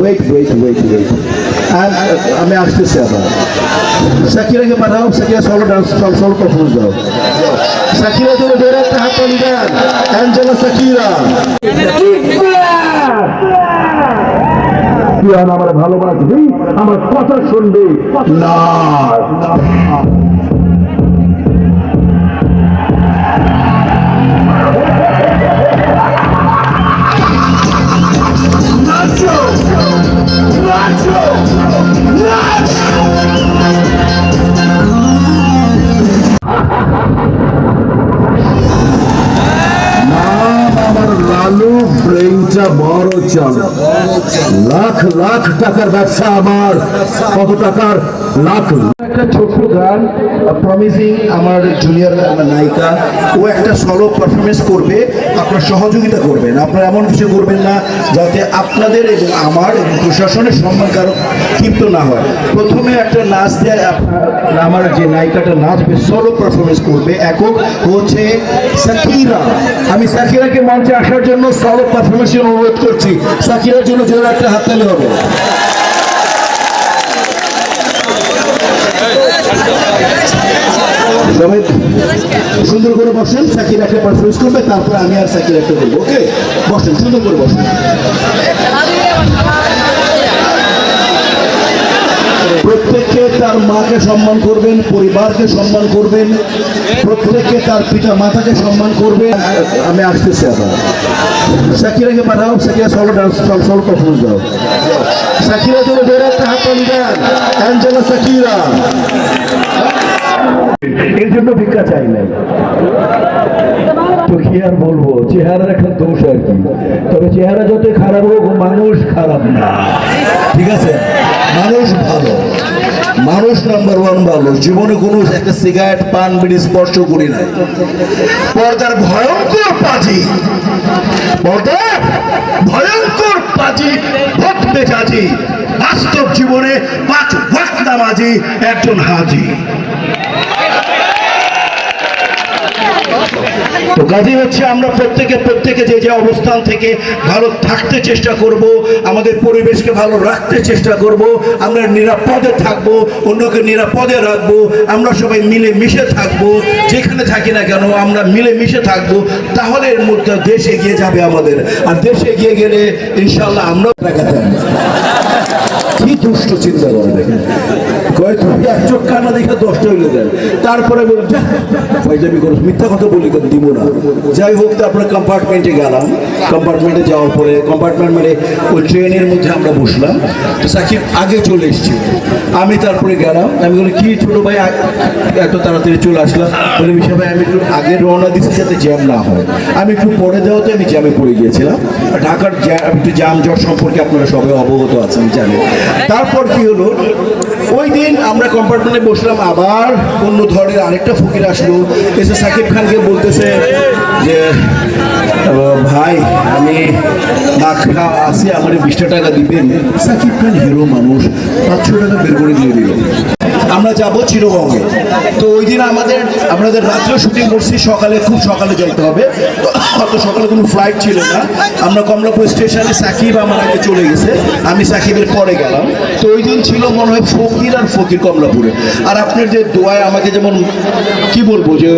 Wait wait wait wait আমি আসতেছি আবার সাকিরাকে পাঠাও Shakira solo dance solo performance দাও সাকিরা তুমি বের একটা হাত তালি দেন অ্যাঞ্জেলা সাকিরা তুই আর আমার ভালোবাসবি, আমার কথা শুনবি। না। বড় চালু। লাখ লাখ টাকার ব্যবসা আমার। কত টাকার? লাখ একটা ছোট্ট গান প্রমিসিং আমার জুনিয়র নায়িকা। ও একটা সলো পারফরমেন্স করবে, আপনার সহযোগিতা করবেন। আপনারা এমন কিছু করবেন না, যাতে আপনাদের এবং আমার এবং প্রশাসনের সম্মান কারও ক্ষিপ্ত না হয়। প্রথমে একটা নাচ দেয় আমার যে নায়িকাটা নাচবে সলো পারফরমেন্স করবে। একক হচ্ছে সাকিরা। আমি সাকিরাকে মঞ্চে আসার জন্য সলো পারফরমেন্সের অনুরোধ করছি। সাকিরার জন্য জোরে একটা হাততালি হবে। সুন্দর করে বসেন সাকির একটা পারফরমেন্স করবে, তারপর আমি আর সাকির একটা করব ওকে? বসেন, সুন্দর করে বসেন। প্রত্যেককে তার মাকে সম্মান করবেন, পরিবারকে সম্মান করবেন প্রত্যেককে তার পিতা মাতাকে সম্মান করবেন। আমি আসতেছি আবার। সাকিরাকে পাঠাও Shakira solo dance solo performance দাও। সাকিরা তুমি বের একটা হাত অ্যাঞ্জেলা সাকিরা। এর জন্য ভিক্ষা চাইলেন তো কি আর বলব? চেহারার একটা দোষ আর কি। তবে চেহারা যত খারাপ হোক, মানুষ খারাপ না। ঠিক আছে? মানুষ ভালো। মানুষ নাম্বার ওয়ান ভালো। জীবনে কোনো একটা সিগারেট পান, বিড়ি স্পর্শ করি নাই। পর্দার ভয়ঙ্কর পাজি। পর্দার ভয়ঙ্কর পাজি, ভোট বেচাজি বাস্তব জীবনে পাঁচ ওয়াক্ত নামাজি, একজন হাজি। তো কাজে হচ্ছে আমরা প্রত্যেকে প্রত্যেকে যে যে অবস্থান থেকে ভালো থাকতে চেষ্টা করব, আমাদের পরিবেশকে ভালো রাখতে চেষ্টা করব, আমরা নিরাপদে থাকব, অন্যকে নিরাপদে রাখব, আমরা সবাই মিলে মিশে থাকব, যেখানে থাকি না কেন আমরা মিলে মিশে থাকব, তাহলে এর মধ্যে দেশ এগিয়ে যাবে আমাদের। আর দেশ এগিয়ে গেলে ইনশাল্লাহ আমরাও দেখাতে কি দুষ্ট চিন্তা করে দেখেন। তুমি? এক চোখ দেখে হইলে দেন। তারপরে মিথ্যা কথা বলি কেন? দিব না। যাই হোক কম্পার্টমেন্টে গেলাম। কম্পার্টমেন্টে যাওয়ার পরে কম্পার্টমেন্ট মানে ওই ট্রেনের মধ্যে আমরা বসলাম। সাকিব আগে চলে আমি তারপরে গেলাম। আমি বলি, কি ছোট ভাই এত তাড়াতাড়ি চলে আসলাম? বলে ভাই, আমি একটু আগে রওনা দিচ্ছি যাতে জ্যাম না হয়। আমি একটু পরে দেওয়াতে আমি জ্যামে পড়ে গিয়েছিলাম। ঢাকার একটু জ্যাম জট সম্পর্কে আপনারা সবাই অবগত আছেন, জানেন। তারপর কি হলো? ওই দিন আমরা কম্পার্টমেন্টে বসলাম, আবার অন্য ধরনের আরেকটা ফকির আসলো। এসে সাকিব খানকে বলতেছে যে ভাই, আমি না আসি, আমার বিশটা টাকা দিবেন। সাকিব খান হিরো মানুষ, পাঁচশো টাকা বের করে দিয়ে দিল। আমরা যাব চিরগঙ্গে। তো ওই দিন আমাদের আমাদের রাত্রে শুটিং করছি, সকালে, খুব সকালে যাইতে হবে। অত সকালে কোনো ফ্লাইট ছিল না। আমরা কমলাপুর স্টেশনে সাকিব আমার আগে চলে গেছে। আমি সাকিবের পরে গেলাম। তো ওই দিন ছিল মনে হয় ফকির আর ফকির কমলাপুরে। আর আপনার যে দোয়ায় আমাকে যেমন, কি বলব যে